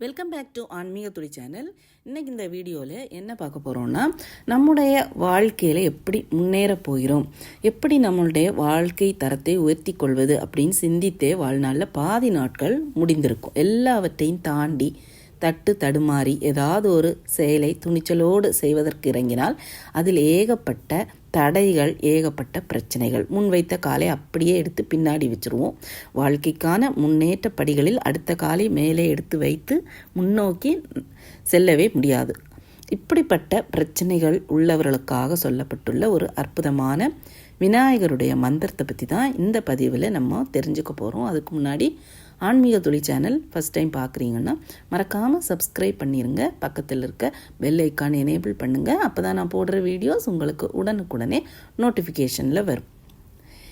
Welcome back to ஆன்மீக துளி channel இன்றைக்கி இந்த வீடியோவில் என்ன பார்க்க போகிறோம்னா நம்முடைய வாழ்க்கையில் எப்படி முன்னேற போகிறோம்? எப்படி நம்மளுடைய வாழ்க்கை தரத்தை உயர்த்தி கொள்வது அப்படின்னு சிந்தித்தே வாழ்நாளில் பாதி நாட்கள் முடிந்திருக்கும். எல்லாவற்றையும் தாண்டி தட்டு தடுமாறி ஏதாவது ஒரு செயலை துணிச்சலோடு செய்வதற்கு இறங்கினால் அதில் ஏகப்பட்ட தடைகள் ஏகப்பட்ட பிரச்சனைகள். முன்வைத்த காலை அப்படியே எடுத்து பின்னாடி வச்சுருவோம். வாழ்க்கைக்கான முன்னேற்ற படிகளில் அடுத்த காலை மேலே எடுத்து வைத்து முன்னோக்கி செல்லவே முடியாது. இப்படிப்பட்ட பிரச்சனைகள் உள்ளவர்களுக்காக சொல்லப்பட்டுள்ள ஒரு அற்புதமான விநாயகருடைய மந்திரத்தை பற்றி தான் இந்த பதிவில் நம்ம தெரிஞ்சுக்க போகிறோம் அதுக்கு முன்னாடி ஆன்மீக துளி சேனல் ஃபஸ்ட் டைம் பார்க்குறீங்கன்னா மறக்காமல் சப்ஸ்கிரைப் பண்ணிடுங்க பக்கத்தில் இருக்க பெல் ஐக்கான் எனேபிள் பண்ணுங்கள் அப்போ தான் நான் போடுற வீடியோஸ் உங்களுக்கு உடனுக்குடனே நோட்டிஃபிகேஷனில் வரும்.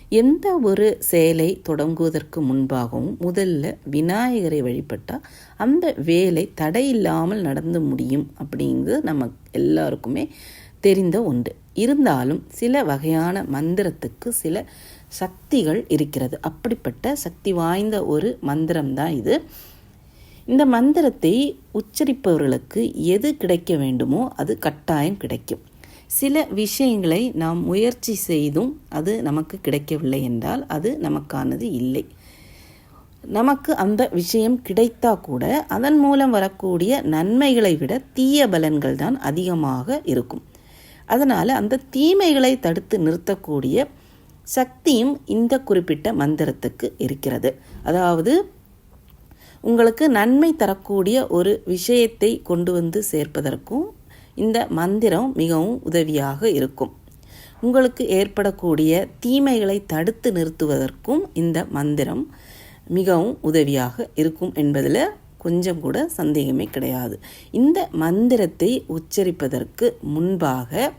எந்த ஒரு செயலை தொடங்குவதற்கு முன்பாகவும் முதல்ல விநாயகரை வழிபட்டால் அந்த வேலை தடையில்லாமல் நடந்து முடியும் அப்படிங்கிறது நம்ம எல்லாருக்குமே தெரிந்த ஒன்று. இருந்தாலும் சில வகையான மந்திரத்துக்கு சில சக்திகள் இருக்கிறது. அப்படிப்பட்ட சக்தி வாய்ந்த ஒரு மந்திரம்தான் இது. இந்த மந்திரத்தை உச்சரிப்பவர்களுக்கு எது கிடைக்க வேண்டுமோ அது கட்டாயம் கிடைக்கும். சில விஷயங்களை நாம் முயற்சி செய்தும் அது நமக்கு கிடைக்கவில்லை என்றால் அது நமக்கானது இல்லை. நமக்கு அந்த விஷயம் கிடைத்தா கூட அதன் மூலம் வரக்கூடிய நன்மைகளை விட தீய பலன்கள் தான் அதிகமாக இருக்கும். அதனால் அந்த தீமைகளை தடுத்து நிறுத்தக்கூடிய சக்தியும் இந்த குறிப்பிட்ட மந்திரத்துக்கு இருக்கிறது. அதாவது உங்களுக்கு நன்மை தரக்கூடிய ஒரு விஷயத்தை கொண்டு வந்து சேர்ப்பதற்கும் இந்த மந்திரம் மிகவும் உதவியாக இருக்கும். உங்களுக்கு ஏற்படக்கூடிய தீமைகளை தடுத்து நிறுத்துவதற்கும் இந்த மந்திரம் மிகவும் உதவியாக இருக்கும் என்பதில் கொஞ்சம் கூட சந்தேகமே கிடையாது. இந்த மந்திரத்தை உச்சரிப்பதற்கு முன்பாக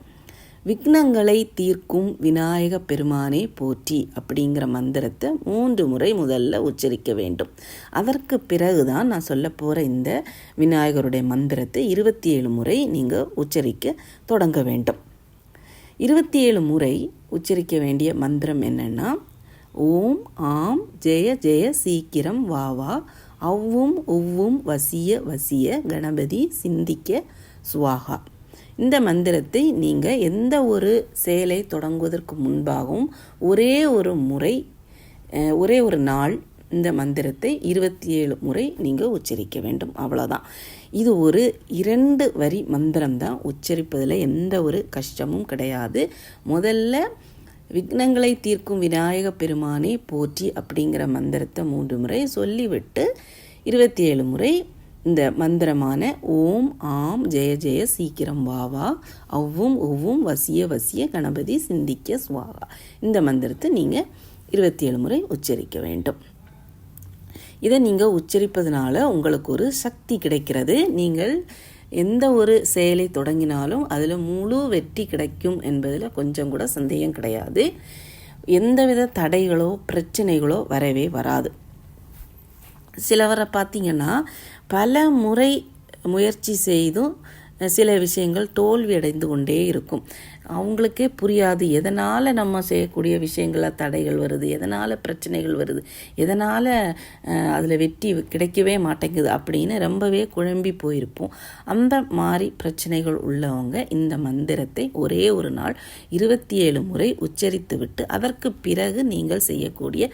விக்னங்களை தீர்க்கும் விநாயக பெருமானே போற்றி அப்படிங்கிற மந்திரத்தை மூன்று முறை முதல்ல உச்சரிக்க வேண்டும். அதற்கு பிறகுதான் நான் சொல்ல போகிற இந்த விநாயகருடைய மந்திரத்தை இருபத்தி ஏழு முறை நீங்கள் உச்சரிக்க தொடங்க வேண்டும். இருபத்தி ஏழு முறை உச்சரிக்க வேண்டிய மந்திரம் என்னென்னா ஓம் ஆம் ஜெய ஜெய சீக்கிரம் வா வா அவ்வும் ஒவ்வும் வசிய வசிய கணபதி சிந்திக்க சுவாகா. இந்த மந்திரத்தை நீங்கள் எந்த ஒரு செயலை தொடங்குவதற்கு முன்பாகவும் ஒரே ஒரு முறை ஒரே ஒரு நாள் இந்த மந்திரத்தை இருபத்தி ஏழு முறை நீங்கள் உச்சரிக்க வேண்டும். அவ்வளோதான் இது ஒரு இரண்டு வரி மந்திரம்தான். உச்சரிப்பதில் எந்த ஒரு கஷ்டமும் கிடையாது. முதல்ல விக்னங்களை தீர்க்கும் விநாயக பெருமானை போற்றி அப்படிங்கிற மந்திரத்தை மூன்று முறை சொல்லிவிட்டு இருபத்தி ஏழு முறை இந்த மந்திரமான ஓம் ஆம் ஜெய ஜெய சீக்கிரம் வாவா அவ்வும் ஒவ்வும் வசிய வசிய கணபதி சிந்திக்க சுவாகா. இந்த மந்திரத்தை நீங்கள் இருபத்தி ஏழு முறை உச்சரிக்க வேண்டும். இதை நீங்கள் உச்சரிப்பதனால உங்களுக்கு ஒரு சக்தி கிடைக்கிறது. நீங்கள் எந்த ஒரு செயலை தொடங்கினாலும் அதில் முழு வெற்றி கிடைக்கும் என்பதில் கொஞ்சம் கூட சந்தேகம் கிடையாது. எந்தவித தடைகளோ பிரச்சனைகளோ வரவே வராது. சிலவரை பார்த்திங்கன்னா பல முறை முயற்சி செய்தும் சில விஷயங்கள் தோல்வி அடைந்து கொண்டே இருக்கும். அவங்களுக்கே புரியாது எதனால் நம்ம செய்யக்கூடிய விஷயங்களில் தடைகள் வருது எதனால் பிரச்சனைகள் வருது எதனால் அதில் வெற்றி கிடைக்கவே மாட்டேங்குது அப்படின்னு ரொம்பவே குழம்பி போயிருப்போம். அந்த மாதிரி பிரச்சனைகள் உள்ளவங்க இந்த மந்திரத்தை ஒரே ஒரு நாள் இருபத்தி ஏழு முறை உச்சரித்து விட்டு அதற்கு பிறகு நீங்கள் செய்யக்கூடிய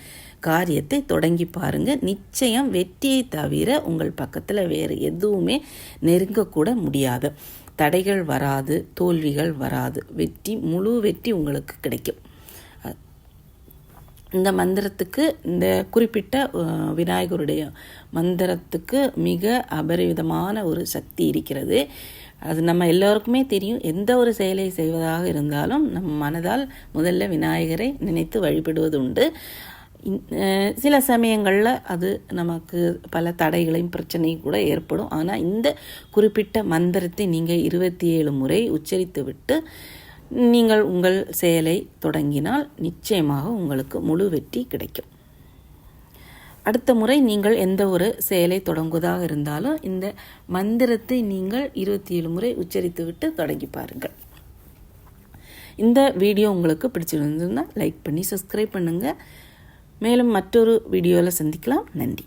காரியத்தை தொடங்கி பாருங்கள் நிச்சயம் வெற்றியை தவிர உங்கள் பக்கத்தில் வேறு எதுவுமே நெருங்கக்கூட முடியாது. தடைகள் வராது தோல்விகள் வராது. வெற்றி முழு வெற்றி உங்களுக்கு கிடைக்கும். இந்த மந்திரத்துக்கு இந்த குறிப்பிட்ட விநாயகருடைய மந்திரத்துக்கு மிக அபரிவிதமான ஒரு சக்தி இருக்கிறது. அது நம்ம எல்லோருக்குமே தெரியும். எந்த ஒரு செயலை செய்வதாக இருந்தாலும் நம் மனதால் முதல்ல விநாயகரை நினைத்து வழிபடுவது உண்டு சில சமயங்களில் அது நமக்கு பல தடைகளையும் பிரச்சனையும் கூட ஏற்படும். ஆனால் இந்த குறிப்பிட்ட மந்திரத்தை நீங்கள் இருபத்தி ஏழு முறை உச்சரித்து விட்டு நீங்கள் உங்கள் செயலை தொடங்கினால் நிச்சயமாக உங்களுக்கு முழு வெற்றி கிடைக்கும். அடுத்த முறை நீங்கள் எந்த ஒரு செயலை தொடங்குவதாக இருந்தாலும் இந்த மந்திரத்தை நீங்கள் இருபத்தி ஏழு முறை உச்சரித்து விட்டு தொடங்கி பாருங்கள். இந்த வீடியோ உங்களுக்கு பிடிச்சிருந்ததுன்னா லைக் பண்ணி சப்ஸ்கிரைப் பண்ணுங்கள் மேலும் மற்றொரு வீடியோவில் சந்திக்கலாம். நன்றி.